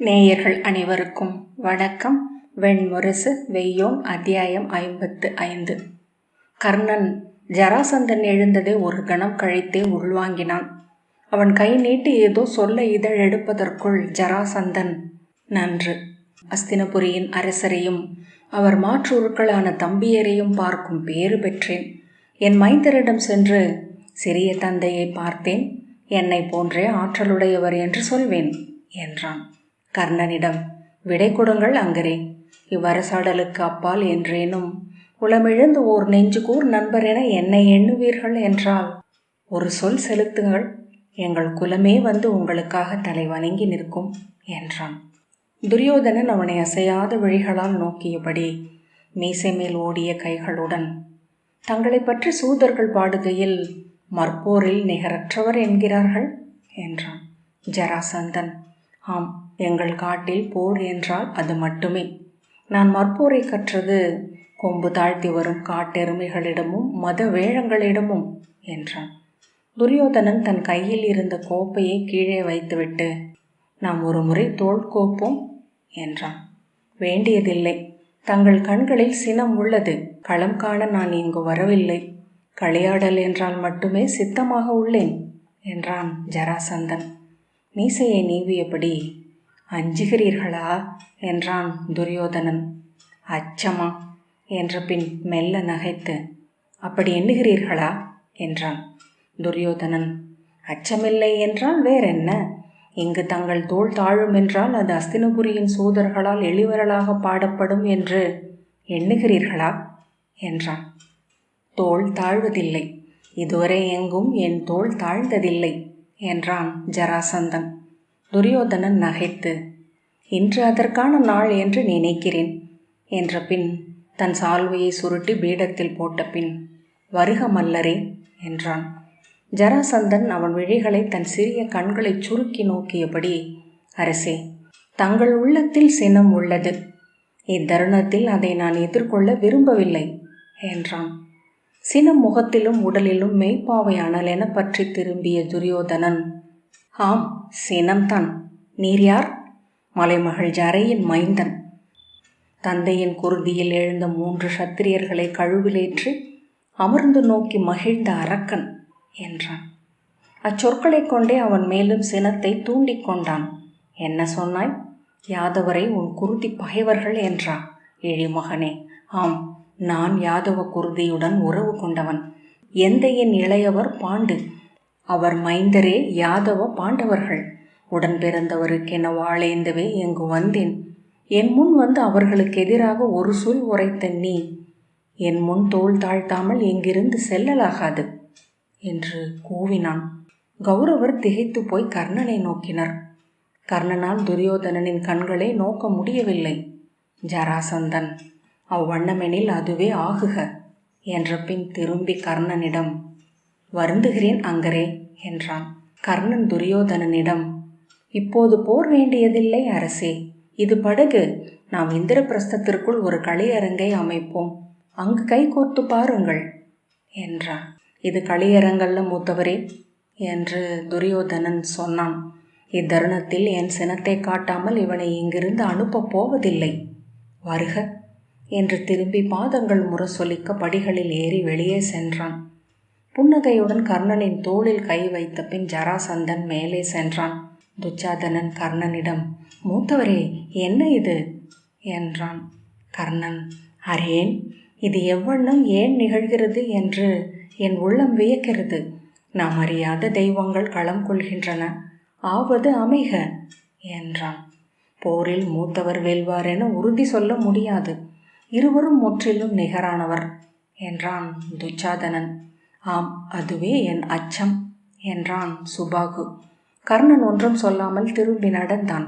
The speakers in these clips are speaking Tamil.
நேயர்கள் அனைவருக்கும் வணக்கம். வெண்முரசு வெய்யோம் அத்தியாயம் ஐம்பத்து ஐந்து. கர்ணன் ஜராசந்தன் எழுந்ததை ஒரு கணம் கழித்தே உள்வாங்கினான். அவன் கை நீட்டி ஏதோ சொல்ல இதழ் எடுப்பதற்குள் ஜராசந்தன் நன்று. அஸ்தினபுரியின் அரசரையும் அவர் மாற்றுருக்களான தம்பியரையும் பார்க்கும் பேறு பெற்றேன். என் மைந்தரிடம் சென்று சிறிய தந்தையை பார்த்தேன். என்னை போன்றே ஆற்றலுடையவர் என்று சொல்வேன் என்றான். கர்ணனிடம் விடை கொடுங்கள் அங்கரே. இவ்வரசாடலுக்கு அப்பால் என்றேனும் உளமிழந்து ஓர் நெஞ்சுகூர் நண்பர் என என்னை எண்ணுவீர்கள் என்றால் ஒரு சொல் செலுத்துங்கள். எங்கள் குலமே வந்து உங்களுக்காக தலை வணங்கி நிற்கும் என்றான். துரியோதனன் அவனை அசையாத விழிகளால் நோக்கியபடி மீசை மேல் ஓடிய கைகளுடன் தங்களை பற்றி சூதர்கள் பாடுகையில் மற்போரில் நிகரற்றவர் என்கிறார்கள் என்றான். ஜராசந்தன் ஆம் எங்கள் காட்டில் போர் என்றால் அது மட்டுமே. நான் மற்போரை கற்றது கொம்பு தாழ்த்தி வரும் காட்டெருமைகளிடமும் மத வேழங்களிடமும் என்றான். துரியோதனன் தன் கையில் இருந்த கோப்பையை கீழே வைத்துவிட்டு நாம் ஒரு முறை தோல் கோப்போம் என்றான். வேண்டியதில்லை. தங்கள் கண்களில் சினம் உள்ளது. களம் காண நான் இங்கு வரவில்லை. களியாடல் என்றால் மட்டுமே சித்தமாக உள்ளேன் என்றான் ஜராசந்தன். மீசையை நீவியபடி அஞ்சுகிறீர்களா? என்றான் துரியோதனன். அச்சமா என்ற பின் மெல்ல நகைத்து. அப்படி எண்ணுகிறீர்களா? என்றான் துரியோதனன். அச்சமில்லை என்றால் வேறென்ன? இங்கு தங்கள் தோல் தாழும் என்றால் அது அஸ்தினபுரியின் சூதர்களால் எளிவரலாக பாடப்படும் என்று எண்ணுகிறீர்களா? என்றான். தோல் தாழ்வதில்லை. இதுவரை எங்கும் என் தோல் தாழ்ந்ததில்லை என்றான் ஜராசந்தன். துரியோதனன் நகைத்து இன்று அதற்கான நாள் என்று நினைக்கிறேன் என்ற பின் தன் சால்வையை சுருட்டி பீடத்தில் போட்ட பின் வருக மல்லரே என்றான். ஜராசந்தன் அவன் விழிகளை தன் சிறிய கண்களை சுருக்கி நோக்கியபடி அரசே தங்கள் உள்ளத்தில் சினம் உள்ளது. இத்தருணத்தில் அதை நான் எதிர்கொள்ள விரும்பவில்லை என்றான். சினம் முகத்திலும் உடலிலும் மெய்ப்பாவை அனல் என பற்றி திரும்பிய துரியோதனன் ஆம் சினம்தான். நீர் யார்? மலைமகள் ஜரையின் மைந்தன். தந்தையின் குருதியில் எழுந்த மூன்று சத்திரியர்களை கழுவிலேற்றி அமர்ந்து நோக்கி மகிழ்ந்த அரக்கன் என்றான். அச்சொற்களைக் கொண்டே அவன் மேலும் சினத்தை தூண்டிக் கொண்டான். என்ன சொன்னாய்? யாதவரை உன் குருதி பகைவர்கள் என்றான் எழிமகனே ஆம் நான் யாதவ குருதியுடன் உறவு கொண்டவன். எந்தையின் இளையவர் பாண்டு. அவர் மைந்தரே யாதவ பாண்டவர்கள். உடன் பிறந்தவருக்கென வாழேந்தவே இங்கு வந்தேன். என் முன் வந்து அவர்களுக்கு எதிராக ஒரு சொல் உரைத்த நீ. என் முன் தோல் தாழ்த்தாமல் எங்கிருந்து செல்லலாகாது. என்று கூவினான். கௌரவர் திகைத்து போய் கர்ணனை நோக்கினர். கர்ணனால் துரியோதனனின் கண்களை நோக்க முடியவில்லை. ஜராசந்தன் அவ்வண்ணமெனில் அதுவே ஆகுக என்ற பின் திரும்பி கர்ணனிடம் வருந்துகிறேன் அங்கரே. என்றான். கர்ணன் துரியோதனனிடம் இப்போது போர் வேண்டியதில்லை அரசே. இது படகு. நாம் இந்திரபிரஸ்தத்திற்குள் ஒரு களியரங்கை அமைப்போம். அங்கு கை கோர்த்து பாருங்கள் என்றான். இது களியரங்கல்ல மூத்தவரே என்று துரியோதனன் சொன்னான். இத்தருணத்தில் என் சினத்தை காட்டாமல் இவனை இங்கிருந்து அனுப்பப் போவதில்லை. வருக என்று திரும்பி பாதங்கள் முரசொலிக்க படிகளில் ஏறி வெளியே சென்றான். புன்னகையுடன் கர்ணனின் தோளில் கை வைத்த பின் ஜராசந்தன் மேலே சென்றான். துச்சாதனன் கர்ணனிடம் மூத்தவரே என்ன இது? என்றான். கர்ணன் அரேன் இது எவ்வண்ணம் ஏன் நிகழ்கிறது என்று என் உள்ளம் வியக்கிறது. நாம் அறியாத தெய்வங்கள் களம் கொள்கின்றன. ஆவது அமைக என்றான். போரில் மூத்தவர் வெல்வார் என உறுதி சொல்ல முடியாது. இருவரும் முற்றிலும் நிகரானவர் என்றான் துச்சாதனன். ஆம் அதுவே என் அச்சம் என்றான் சுபாகு. கர்ணன் ஒன்றும் சொல்லாமல் திரும்பி நடந்தான்.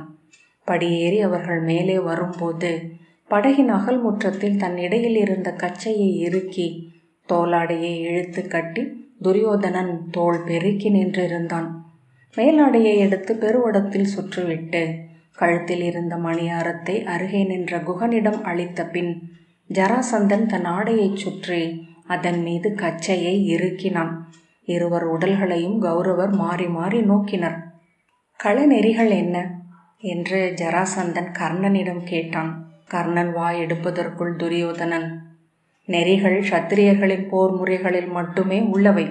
படியேறி அவர்கள் மேலே வரும்போது படகின் அகல் முற்றத்தில் தன் இடையில் இருந்த கச்சையை இறுக்கி தோலாடையை இழுத்து கட்டி துரியோதனன் தோல் பெருக்கி நின்றிருந்தான். மேலாடையை எடுத்து பெருவடத்தில் சுற்றுவிட்டு கழுத்தில் இருந்த மணியாரத்தை அருகே நின்ற குகனிடம் அளித்த பின் ஜராசந்தன் தன் ஆடையைச் சுற்றி அதன் மீது கச்சையை இறுக்கினான். இருவர் உடல்களையும் கௌரவர் மாறி மாறி நோக்கினர். களநெறிகள் என்ன என்று ஜராசந்தன் கர்ணனிடம் கேட்டான். கர்ணன் வாய் எடுப்பதற்குள் துரியோதனன் நெறிகள் சத்திரியர்களின் போர் முறைகளில் மட்டுமே உள்ளவை.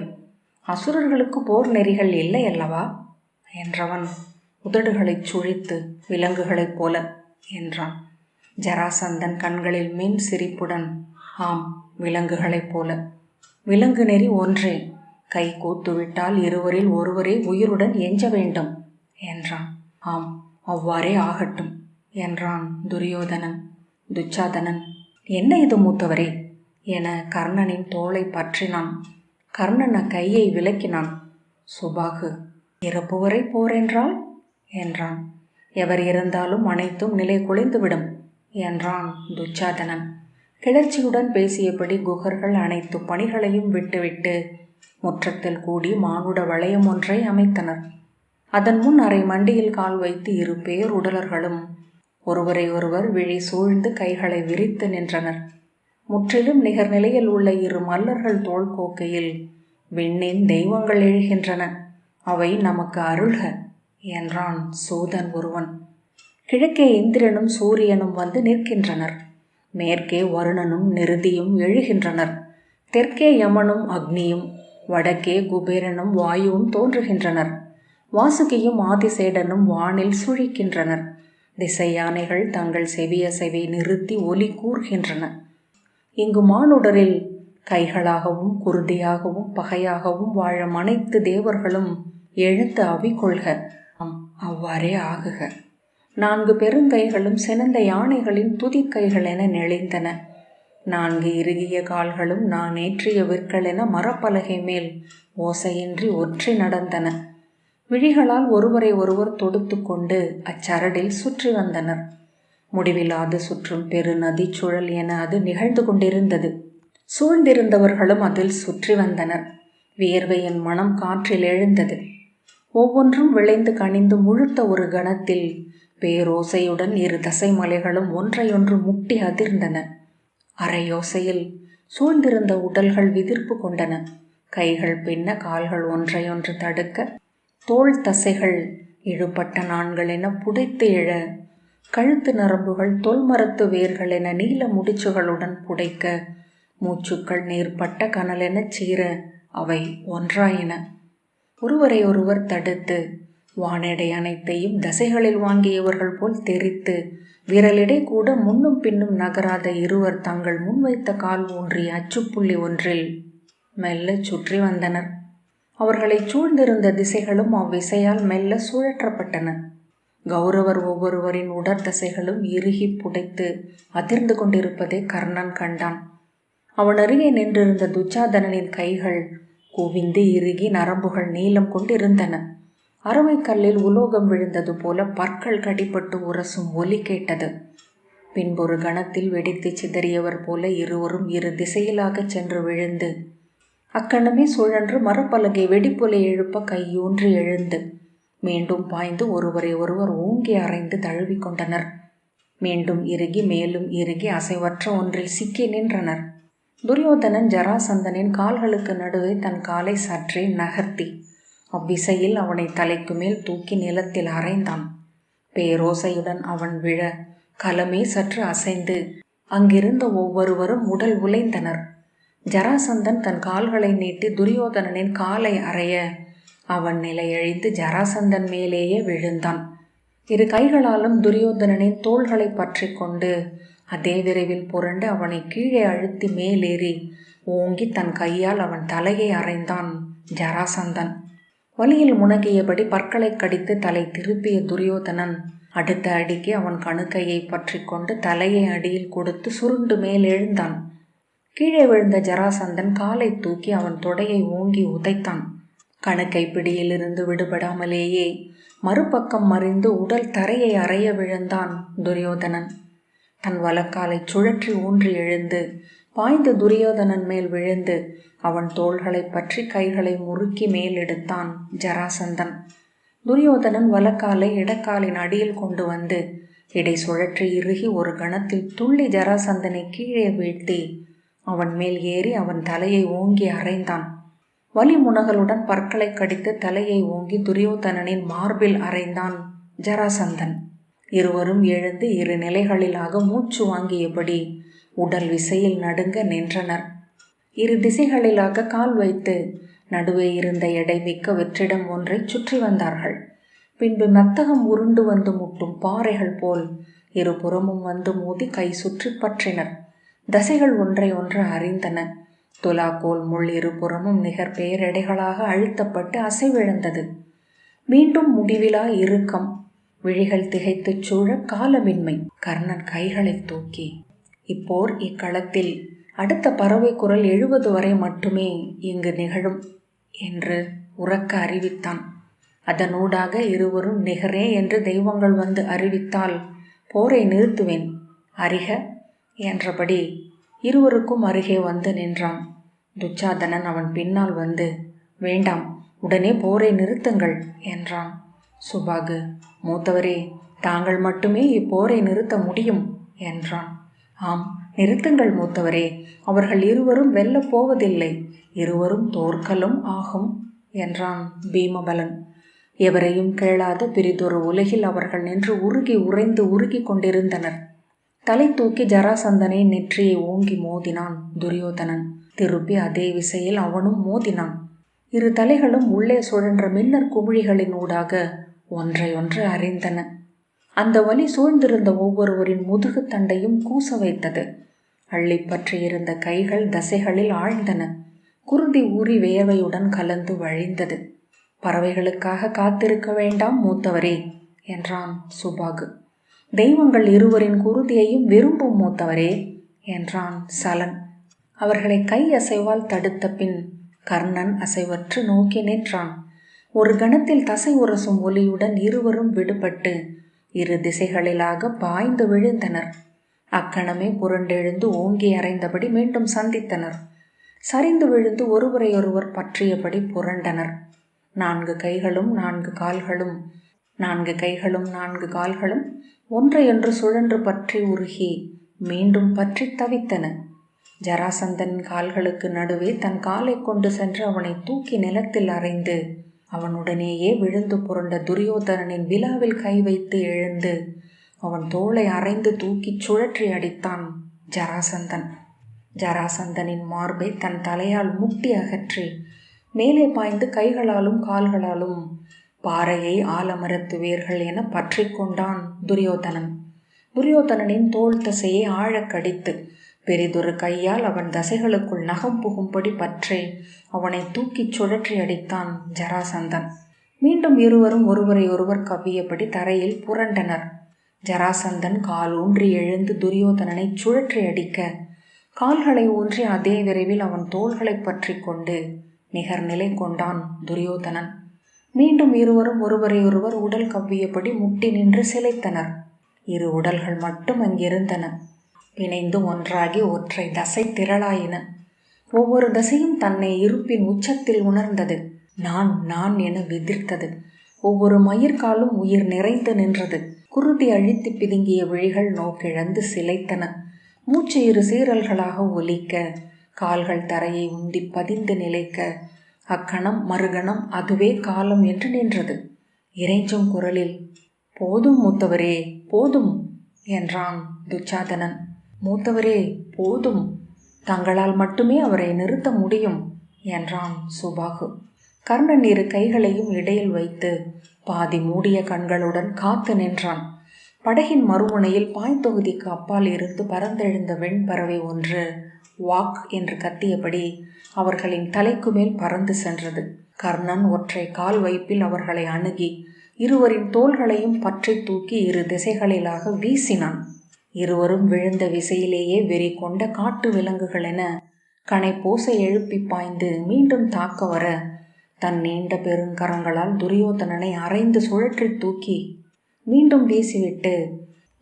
அசுரர்களுக்கு போர் நெறிகள் இல்லை அல்லவா என்றவன் உதடுகளைச் சுழித்து விலங்குகளைப் போல என்றான். ஜராசந்தன் கண்களில் மின் சிரிப்புடன் ஆம் விலங்குகளைப் போல. விலங்கு நெறி ஒன்றே. கை கூத்துவிட்டால் இருவரில் ஒருவரே உயிருடன் எஞ்ச வேண்டும் என்றான். ஆம் அவ்வாறே ஆகட்டும் என்றான் துரியோதனன். துச்சாதனன் என்ன இது மூத்தவரே என கர்ணனின் தோளை பற்றினான். கர்ணன கையை விலக்கினான். சுபாகு இறப்பு வரை போரென்றால் என்றான். எவர் இருந்தாலும் அனைத்தும் நிலை குலைந்துவிடும் என்றான் துச்சாதனன். கிளர்ச்சியுடன் பேசியபடி குகர்கள் அனைத்து பணிகளையும் விட்டுவிட்டு முற்றத்தில் கூடி மானுட வளையம் ஒன்றை அமைத்தனர். அதன் முன் அரை மண்டியில் கால் வைத்து இரு பேர் உடலர்களும் ஒருவரை ஒருவர் விழி சூழ்ந்து கைகளை விரித்து நின்றனர். முற்றிலும் நிகர்நிலையில் உள்ள இரு மல்லர்கள் தோல் கோக்கையில் விண்ணின் தெய்வங்கள் எழுகின்றன. அவை நமக்கு அருள்க என்றான் சூதன் ஒருவன். கிழக்கே இந்திரனும் சூரியனும் வந்து நிற்கின்றனர். மேற்கே வருணனும் நிருதியும் எழுகின்றனர். தெற்கே யமனும் அக்னியும் வடக்கே குபேரனும் வாயுவும் தோன்றுகின்றனர். வாசுகியும் ஆதிசேடனும் வானில் சுழிக்கின்றனர். திசை யானைகள் தங்கள் செவிய நிறுத்தி ஒலி கூறுகின்றன. இங்கு மானுடரில் கைகளாகவும் குருதியாகவும் பகையாகவும் வாழும் அனைத்து தேவர்களும் எழுத்து அவி கொள்க அவ்வாறே ஆகுக. நான்கு பெருங்கைகளும் சினந்த யானைகளின் துதிக்கைகள் என நெளிந்தன. நான்கு இறுகிய கால்களும் நான் ஏற்றிய விற்கள் என மரப்பலகை மேல் ஓசையின்றி ஒற்றி நடந்தன. விழிகளால் ஒருவரை ஒருவர் தொடுத்து கொண்டு அச்சரடில் சுற்றி வந்தனர். முடிவில்லாது சுற்றும் பெரு நதி சுழல் என அது நிகழ்ந்து கொண்டிருந்தது. சூழ்ந்திருந்தவர்களும் அதில் சுற்றி வந்தனர். வியர்வையின் மனம் காற்றில் எழுந்தது. ஒவ்வொன்றும் விளைந்து கனிந்து முழுத்த ஒரு கணத்தில் பேரோசையுடன் இரு தசைமலைகளும் ஒன்றையொன்று முட்டி அதிர்ந்தன. அரையோசையில் சூழ்ந்திருந்த உடல்கள் விதிர்ப்பு கொண்டன. கைகள் பின்ன கால்கள் ஒன்றையொன்று தடுக்க தோல் தசைகள் இழுபட்ட நான்கள் என புடைத்து எழ கழுத்து நரம்புகள் தொல்மரத்து வேர்கள் என நீல முடிச்சுகளுடன் புடைக்க மூச்சுக்கள் நேர்பட்ட கனலெனச் சீர அவை ஒன்றாயின. ஒருவரை ஒருவர் தடுத்து வானடை அனைத்தையும் தசைகளில் வாங்கியவர்கள் போல் தெரித்து விரலிடை கூட முன்னும் பின்னும் நகராத இருவர் தங்கள் முன்வைத்த கால் ஊன்றிய அச்சுப்புள்ளி ஒன்றில் மெல்ல சுற்றி வந்தனர். அவர்களை சூழ்ந்திருந்த திசைகளும் அவ்விசையால் மெல்ல சுழற்றப்பட்டன. கௌரவர் ஒவ்வொருவரின் உடற்தசைகளும் இறுகி புடைத்து அதிர்ந்து கொண்டிருப்பதை கர்ணன் கண்டான். அவன் அருகே நின்றிருந்த துச்சாதனனின் கைகள் குவிந்து இறுகி நரம்புகள் நீளம் கொண்டிருந்தன. கல்லில் உலோகம் விழுந்தது போல பற்கள் கடிப்பட்டு உரசும் ஒலி கேட்டது. பின்பொரு கணத்தில் வெடித்து சிதறியவர் போல இருவரும் இரு திசையிலாகச் சென்று விழுந்து அக்கணமே சுழன்று மரப்பலகை வெடிப்புலை எழுப்ப கையூன்றி எழுந்து மீண்டும் பாய்ந்து ஒருவரை ஒருவர் ஓங்கி அரைந்து தழுவிக்கொண்டனர் மீண்டும் இறுகி மேலும் இறுகி அசைவற்ற ஒன்றில் சிக்கி நின்றனர். துரியோதனன் ஜராசந்தனின் கால்களுக்கு நடுவே தன் காலை சற்றே நகர்த்தி அவ்விசையில் அவனை தலைக்கு மேல் தூக்கி நிலத்தில் அரைந்தான் பேரோசையுடன் அவன் விழ கலமே சற்று அசைந்து அங்கிருந்த ஒவ்வொருவரும் உடல் உலைந்தனர். ஜராசந்தன் தன் கால்களை நீட்டி துரியோதனனின் காலை அறைய அவன் நிலையழிந்து ஜராசந்தன் மேலேயே விழுந்தான். இரு கைகளாலும் துரியோதனனின் தோள்களை பற்றி கொண்டு அதே விரைவில் புரண்டு அவனை கீழே அழுத்தி மேலேறி ஓங்கி தன் கையால் அவன் தலையை அறைந்தான் ஜராசந்தன். வலியில் முனகியபடி பற்களை கடித்து தலை திருப்பிய துரியோதனன் அடுத்த அடிக்கு அவன் கணுக்கையை பற்றி கொண்டு தலையை அடியில் கொடுத்து சுருண்டு மேல் எழுந்தான். கீழே விழுந்த ஜராசந்தன் காலை தூக்கி அவன் தொடையை ஓங்கி உதைத்தான். கணுக்கை பிடியிலிருந்து விடுபடாமலேயே மறுபக்கம் மறிந்து உடல் தரையை அறைய விழுந்தான் துரியோதனன். தன் வலக்காலை சுழற்றி ஊன்றி எழுந்து பாய்ந்து துரியோதனன் மேல் விழுந்து அவன் தோள்களை பற்றி கைகளை முறுக்கி மேலெடுத்தான் ஜராசந்தன். துரியோதனன் வலக்காலை இடக்காலின் அடியில் கொண்டு வந்து இடை சுழற்றி இறுகி ஒரு கணத்தில் துள்ளி ஜராசந்தனை கீழே வீழ்த்தி அவன் மேல் ஏறி அவன் தலையை ஓங்கி அரைந்தான். வலி முனகளுடன் பற்களை கடித்து தலையை ஓங்கி துரியோதனனின் மார்பில் அரைந்தான் ஜராசந்தன். இருவரும் எழுந்து இரு நிலைகளிலாக மூச்சு வாங்கியபடி உடல் விசையில் நடுங்க நின்றனர். இரு திசைகளிலாக கால் வைத்து நடுவே இருந்த எடை மிக்க வெற்றிடம் ஒன்றை சுற்றி வந்தார்கள். பின்பு மெத்தகம் உருண்டு வந்து முட்டும் பாறைகள் போல் இருபுறமும் வந்து மோதி கை சுற்றி பற்றினர். தசைகள் ஒன்றை ஒன்று அறிந்தன. துலாக்கோல் முள் இருபுறமும் நிகர் பேரெடைகளாக அழுத்தப்பட்டு அசைவிழந்தது. மீண்டும் முடிவிலா இறுக்கம். விழிகள் திகைத்துச் சூழ காலமின்மை. கர்ணன் கைகளை தூக்கி இப்போர் இக்களத்தில். அடுத்த பறவை குரல் எழுபது வரை மட்டுமே இங்கு நிகழும் என்று உறக்க அறிவித்தான். அதனூடாக இருவரும் நிகரே என்று தெய்வங்கள் வந்து அறிவித்தால் போரை நிறுத்துவேன். அறிக என்றபடி இருவருக்கும் அருகே வந்து நின்றான். துச்சாதனன் அவன் பின்னால் வந்து வேண்டாம் உடனே போரை நிறுத்துங்கள் என்றான். சுபாகு மூத்தவரே தாங்கள் மட்டுமே இப்போரை நிறுத்த முடியும் என்றான். ஆம் நிறுத்துங்கள் மூத்தவரே. அவர்கள் இருவரும் வெல்லப் போவதில்லை. இருவரும் தோற்கலும் ஆகும் என்றான் பீமபலன். எவரையும் கேளாத பிரிதொரு உலகில் அவர்கள் நின்று உருகி உறைந்து உருகி கொண்டிருந்தனர். தலை தூக்கி ஜராசந்தனை நெற்றியை ஓங்கி மோதினான் துரியோதனன். திருப்பி அதே விசையில் அவனும் மோதினான். இரு தலைகளும் உள்ளே சுழன்ற மின்னர் குமிழிகளின் ஊடாக ஒன்றையொன்று அறிந்தன. அந்த வலி சூழ்ந்திருந்த ஒவ்வொருவரின் முதுகு தண்டையும் கூச வைத்தது. அள்ளி பற்றியிருந்த கைகள் தசைகளில் ஆழ்ந்தன. குருதி ஊறி வேர்வையுடன் கலந்து வழிந்தது. பறவைகளுக்காக காத்திருக்க வேண்டாம் மூத்தவரே என்றான் சுபாகு. தெய்வங்கள் இருவரின் குருதியையும் விரும்பும் மூத்தவரே என்றான் சலன். அவர்களை கை அசைவால் தடுத்த பின் கர்ணன் அசைவற்று நோக்கி நின்றான். ஒரு கணத்தில் தசை உரசும் ஒலியுடன் இருவரும் விடுபட்டு இரு திசைகளிலாக பாய்ந்து விழுந்தனர். அக்கணமே புரண்டெழுந்து ஓங்கி அறைந்தபடி மீண்டும் சந்தித்தனர். சரிந்து விழுந்து ஒருவரையொருவர் பற்றியபடி புரண்டனர். நான்கு கைகளும் நான்கு கால்களும் நான்கு கைகளும் நான்கு கால்களும் ஒன்றையொன்று சுழன்று பற்றி உருகி மீண்டும் பற்றி தவித்தன. ஜராசந்தன் கால்களுக்கு நடுவே தன் காலை கொண்டு சென்று அவனை தூக்கி நிலத்தில் அறைந்து அவனுடனேயே விழுந்து புரண்ட துரியோதனனின் விழாவில் கை வைத்து எழுந்து அவன் தோளை அரைந்து தூக்கிச் சுழற்றி அடித்தான் ஜராசந்தன். ஜராசந்தனின் மார்பை தன் தலையால் முட்டி அகற்றி மேலே பாய்ந்து கைகளாலும் கால்களாலும் பாறையை ஆலமரத்து வேர்கள் என பற்றி கொண்டான் துரியோதனன். துரியோதனனின் தோல் தசையை ஆழக்கடித்து பெரிதொரு கையால் அவன் தசைகளுக்குள் நகம் புகும்படி பற்றி அவனை தூக்கிச் சுழற்றி அடித்தான் ஜராசந்தன். மீண்டும் இருவரும் ஒருவரை ஒருவர் கவ்வியபடி தரையில் புரண்டனர். ஜராசந்தன் கால் ஊன்றி எழுந்து துரியோதனனை சுழற்றி அடிக்க கால்களை ஊன்றி அதே விரைவில் அவன் தோள்களை பற்றி கொண்டு நிகர்நிலை கொண்டான் துரியோதனன். மீண்டும் இருவரும் ஒருவரை ஒருவர் உடல் கவ்வியபடி முட்டி நின்று சிலைத்தனர். இரு உடல்கள் மட்டும் அங்கிருந்தன. இணைந்து ஒன்றாகி ஒற்றை தசை திரளாயின. ஒவ்வொரு தசையும் தன்னை இருப்பின் உச்சத்தில் உணர்ந்தது. நான் நான் என விதிர்த்தது. ஒவ்வொரு மயிர்காலும் உயிர் நிறைந்து நின்றது. குருதி அழித்து பிதுங்கிய விழிகள் நோக்கிழந்து சிலைத்தன. மூச்சு இரு சீரல்களாக ஒலிக்க கால்கள் தரையை உந்தி பதிந்து நிலைக்க அக்கணம் மறுகணம் அதுவே காலம் என்று நின்றது. இறைஞ்சும் குரலில் போதும் மூத்தவரே போதும் என்றான் துச்சாதனன். மூத்தவரே போதும். தங்களால் மட்டுமே அவரை நிறுத்த முடியும் என்றான் சுபாகு. கர்ணன் இரு கைகளையும் இடையில் வைத்து பாதி மூடிய கண்களுடன் காத்து நின்றான். படகின் மறுமுனையில் பாய்த்தொகுதிக்கு அப்பால் இருந்து பறந்தெழுந்த வெண்பறவை ஒன்று வாக் என்று கத்தியபடி அவர்களின் தலைக்கு மேல் பறந்து சென்றது. கர்ணன் ஒற்றை கால் வைப்பில் அவர்களை அணுகி இருவரின் தோள்களையும் பற்றி தூக்கி இரு திசைகளிலாக வீசினான். இருவரும் விழுந்த விசையிலேயே வெறி கொண்ட காட்டு விலங்குகள் என கனை பூசை எழுப்பி பாய்ந்து மீண்டும் தாக்க வர தன் நீண்ட பெருங்கரங்களால் துரியோதனனை அரைந்து சுழற்றி தூக்கி மீண்டும் வீசிவிட்டு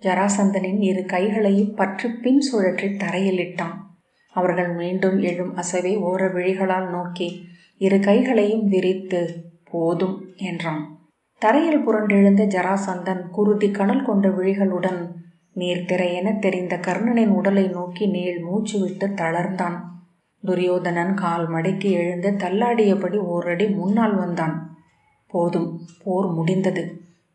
ஜராசந்தனின் இரு கைகளையும் பற்றி பின் சுழற்றி தரையில் இட்டான் அவர்கள் மீண்டும் எழும் அசவை ஓர விழிகளால் நோக்கி இரு கைகளையும் விரித்து போதும் என்றான். தரையில் புரண்டெழுந்த ஜராசந்தன் குருதி கணல் கொண்ட விழிகளுடன் நீர்த்திரை என தெரிந்த கர்ணனின் உடலை நோக்கி நீள் மூச்சு விட்டு தளர்ந்தான். துரியோதனன் கால் மடக்கி எழுந்து தள்ளாடியபடி ஓரடி முன்னால் வந்தான். போதும் போர் முடிந்தது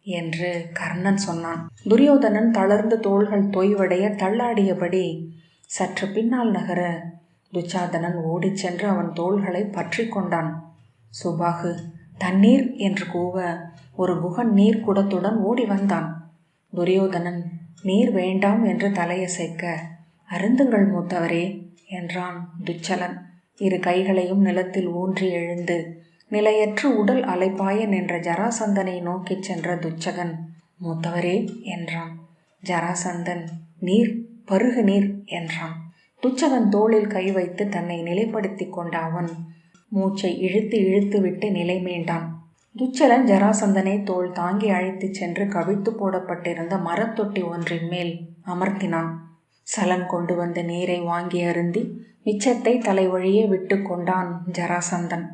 என்று கர்ணன் சொன்னான். துரியோதனன் தளர்ந்த தோள்கள் தொய்வடைய தள்ளாடியபடி சற்று பின்னால் நகர துச்சாதனன் ஓடிச் சென்று அவன் தோள்களை பற்றி கொண்டான். சுபாகு தண்ணீர் என்று கூவ ஒரு குகன் நீர் குடத்துடன் ஓடி வந்தான். துரியோதனன் நீர் வேண்டாம் என்று தலையசைக்க அருந்துங்கள் மூத்தவரே என்றான் துச்சலன். இரு கைகளையும் நிலத்தில் ஊன்றி எழுந்து நிலையற்று உடல் அலைப்பாய நின்ற ஜராசந்தனை நோக்கிச் சென்ற துச்சகன். மூத்தவரே என்றான். ஜராசந்தன் நீர் பருகு நீர் என்றான். துச்சகன் தோளில் கை வைத்து தன்னை நிலைப்படுத்தி கொண்ட அவன் மூச்சை இழுத்து இழுத்து விட்டு நிலை மீண்டான். துச்சலன் ஜராசந்தனை தோல் தாங்கி அழைத்துச் சென்று கவிழ்த்து போடப்பட்டிருந்த மரத்தொட்டி ஒன்றின் மேல் அமர்த்தினான். சலன் கொண்டு வந்த நீரை வாங்கி அருந்தி மிச்சத்தை தலைவழியே விட்டு கொண்டான் ஜராசந்தன்.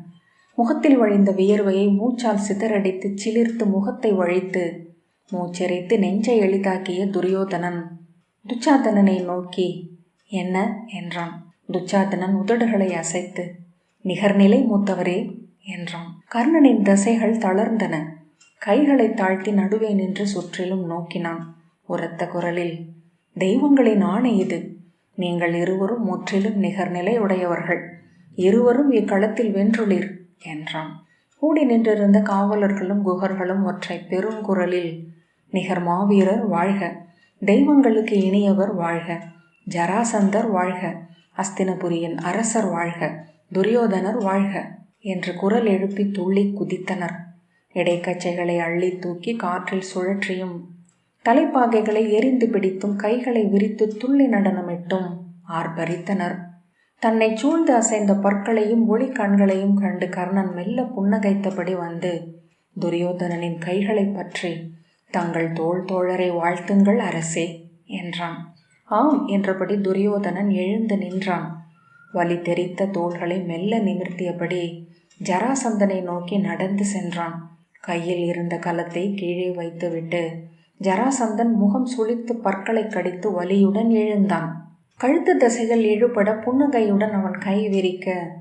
முகத்தில் வழிந்த வியர்வையை மூச்சால் சிதறடித்து சிலிர்த்து முகத்தை வழித்து மூச்சரித்து நெஞ்சை எளிதாக்கிய துரியோதனன். துச்சாதனனை நோக்கி என்ன? என்றான். துச்சாதனன் உதடுகளை அசைத்து நிகர்நிலை மூத்தவரே என்றான். கர்ணனின் தசைகள் தளர்ந்தன. கைகளை தாழ்த்தி நடுவே நின்று சுற்றிலும் நோக்கினான் உரத்த குரலில் தெய்வங்களின் ஆணை இது. நீங்கள் இருவரும் முற்றிலும் நிகர்நிலை உடையவர்கள் இருவரும் இக்களத்தில் வென்றுளீர் என்றான். கூடி நின்றிருந்த காவலர்களும் குகர்களும் ஒற்றை பெரும் குரலில் நிகர் மாவீரர் வாழ்க. தெய்வங்களுக்கு இனியவர் வாழ்க. ஜராசந்தர் வாழ்க. அஸ்தினபுரியின் அரசர் வாழ்க. துரியோதனர் வாழ்க. என்று குரல் எழுப்பி துள்ளி குதித்தனர். இடைக்கச்சைகளை அள்ளி தூக்கி காற்றில் சுழற்றியும் தலைப்பாகைகளை எரிந்து பிடித்தும் கைகளை விரித்து துள்ளி நடனமிட்டும் ஆர்ப்பரித்தனர். தன்னை சூழ்ந்து அசைந்த பற்களையும் ஒளி கண்களையும் கண்டு கர்ணன் மெல்ல புன்னகைத்தபடி வந்து துரியோதனனின் கைகளை பற்றி தங்கள் தோள் தோழரை வாழ்த்துங்கள் அரசே என்றான். ஆம் என்றபடி துரியோதனன் எழுந்து நின்றான். வலி தெரித்த தோள்களை மெல்ல நிமிர்த்தியபடி ஜராசந்தனை நோக்கி நடந்து சென்றான். கையில் இருந்த கலத்தை கீழே வைத்துவிட்டு ஜராசந்தன் முகம் சுளித்து பற்களை கடித்து வலியுடன் எழுந்தான். கழுத்து தசைகள் இழுபட புன்னகையுடன் அவன் கை விரிக்க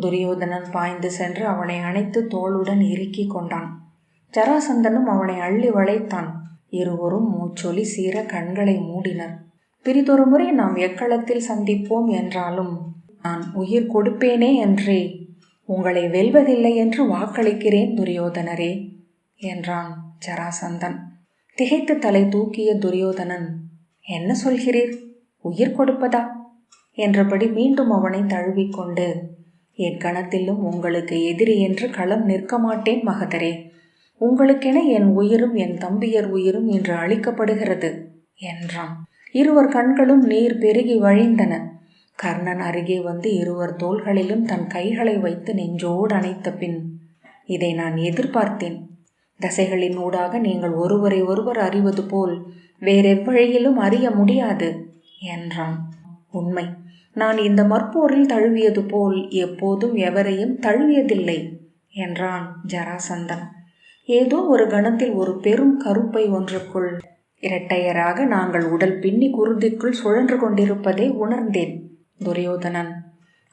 துரியோதனன் பாய்ந்து சென்று அவனை அணைத்து தோளுடன் இறுக்கி கொண்டான். ஜராசந்தனும் அவனை அள்ளி வளைத்தான். இருவரும் மூச்சொலி சீர கண்களை மூடினர். பிரிதொரு முறை நாம் எக்களத்தில் சந்திப்போம்? என்றாலும் நான் உயிர் கொடுப்பேனே என்றே உங்களை வெல்வதில்லை என்று வாக்களிக்கிறேன் துரியோதனரே என்றான் ஜராசந்தன். திகைத்து தலை தூக்கிய துரியோதனன் என்ன சொல்கிறீர்? உயிர் கொடுப்பதா? என்றபடி மீண்டும் அவனை தழுவிக்கொண்டு என் கணத்திலும் உங்களுக்கு எதிரி என்று களம் நிற்க மாட்டேன் மகதரே. உங்களுக்கென என் உயிரும் என் தம்பியர் உயிரும் இன்று அளிக்கப்படுகிறது என்றான். இருவர் கண்களும் நீர் பெருகி வழிந்தன. கர்ணன் அருகே வந்து இருவர் தோள்களிலும் தன் கைகளை வைத்து நெஞ்சோடு அணைத்த பின் இதை நான் எதிர்பார்த்தேன். தசைகளின் ஊடாக நீங்கள் ஒருவரை ஒருவர் அறிவது போல் வேறெவ்வழியிலும் அறிய முடியாது என்றான். உண்மை. நான் இந்த மற்போரில் தழுவியது போல் எப்போதும் எவரையும் தழுவியதில்லை என்றான் ஜராசந்தன். ஏதோ ஒரு கணத்தில் ஒரு பெரும் கருப்பை ஒன்றுக்குள் இரட்டையராக நாங்கள் உடல் பின்னி குருதிக்குள் சுழன்று கொண்டிருப்பதை உணர்ந்தேன். துரியோதனன்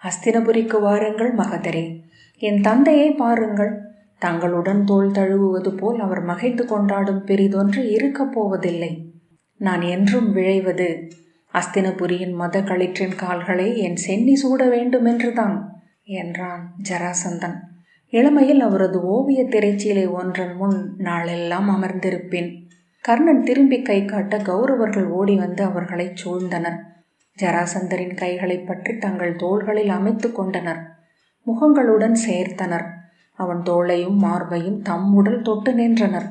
அஸ்தினபுரிக்கு வாருங்கள் மகதரே. என் தந்தையை பாருங்கள். தங்களுடன் தோல் தழுவுவது போல் அவர் மகிழ்ந்து கொண்டாடும் பெரிதொன்று இருக்கப் போவதில்லை. நான் என்றும் விழைவது அஸ்தினபுரியின் மத களிற்றின் கால்களை என் சென்னி சூட வேண்டுமென்றுதான் என்றான் ஜராசந்தன். இளமையில் அவரது ஓவிய திரைச்சீலை ஒன்றன் முன் நாளெல்லாம் அமர்ந்திருப்பேன். கர்ணன் திரும்பி கை காட்ட கௌரவர்கள் ஓடி வந்து அவர்களை சூழ்ந்தனர். ஜராசந்தரின் கைகளை பற்றி தங்கள் தோள்களில் அமைத்து கொண்டனர். முகங்களுடன் சேர்த்தனர். அவன் தோளையும் மார்பையும் தம் உடல் தொட்டு நின்றனர்.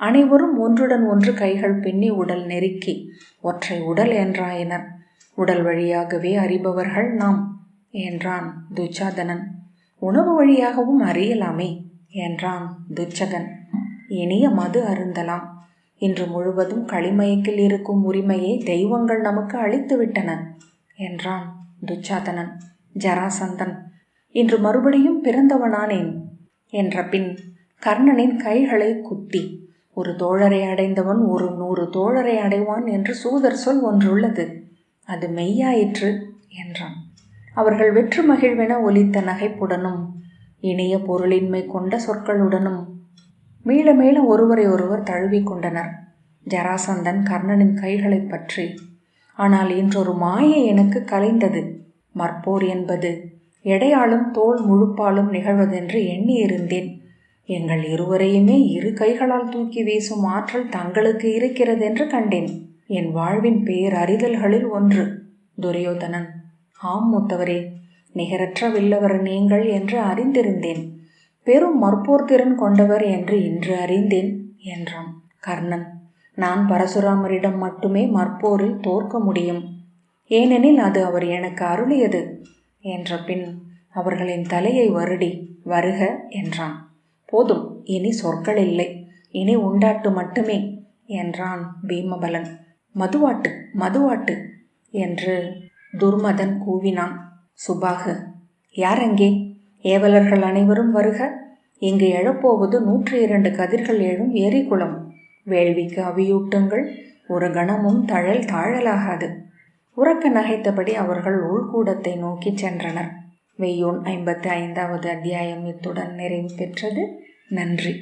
அனைவரும் ஒன்றுடன் ஒன்று கைகள் பின்னி உடல் நெருக்கி ஒற்றை உடல் என்றாயினர். உடல் வழியாகவே அறிபவர்கள் நாம் என்றான் துச்சாதனன். உணவு வழியாகவும் அறியலாமே என்றான் துச்சகன். இனிய மது அருந்தலாம். இன்று முழுவதும் களிமயக்கில் இருக்கும் உரிமையை தெய்வங்கள் நமக்கு அளித்துவிட்டன என்றான் துச்சாதனன். ஜராசந்தன் இன்று மறுபடியும் பிறந்தவனானேன் என்ற பின் கர்ணனின் கைகளை குத்தி ஒரு தோழரை அடைந்தவன் ஒரு நூறு தோழரை அடைவான் என்று சூதர் சொல் ஒன்றுள்ளது அது மெய்யாயிற்று என்றான். அவர்கள் வெற்று மகிழ்வென ஒலித்த நகைப்புடனும் இனிய பொருளின்மை கொண்ட சொற்களுடனும் மீள மீள ஒருவரை ஒருவர் தழுவிக் கொண்டனர் ஜராசந்தன் கர்ணனின் கைகளைப் பற்றி ஆனால் இன்றொரு மாயை எனக்கு கலைந்தது. மற்போர் என்பது எடையாலும் தோல் முழுப்பாலும் நிகழ்வதென்று எண்ணியிருந்தேன். எங்கள் இருவரையுமே இரு கைகளால் தூக்கி வீசும் ஆற்றல் தங்களுக்கு இருக்கிறதென்று கண்டேன். என் வாழ்வின் பேரறிதல்களில் ஒன்று. துரியோதனன் ஆம் மூத்தவரே நிகரற்ற வில்லவர் நீங்கள் என்று அறிந்திருந்தேன். பெரும் மற்போர் திறன் கொண்டவர் என்று இன்று அறிந்தேன் என்றான் கர்ணன். நான் பரசுராமரிடம் மட்டுமே மற்போரில் தோற்க முடியும். ஏனெனில் அது அவர் எனக்கு அருளியது என்ற பின் அவர்களின் தலையை வருடி வருக என்றான். போதும் இனி சொற்கள் இல்லை இனி உண்டாட்டு மட்டுமே என்றான் பீமபலன். மதுவாட்டு மதுவாட்டு என்று துர்மதன் கூவினான். சுபாகு யார் அங்கே? ஏவலர்கள் அனைவரும் வருக. இங்கு எழப்போவது நூற்றி இரண்டு கதிர்கள் எழும் ஏரிக்குளம் வேள்விக்கு அவியூட்டுங்கள் ஒரு கணமும் தழல் தாழலாகாது. உறக்க நகைத்தபடி அவர்கள் உள்கூடத்தை நோக்கிச் சென்றனர். வெய்யோன் ஐம்பத்தி ஐந்தாவது அத்தியாயம் இத்துடன் நிறைவு பெற்றது. நன்றி.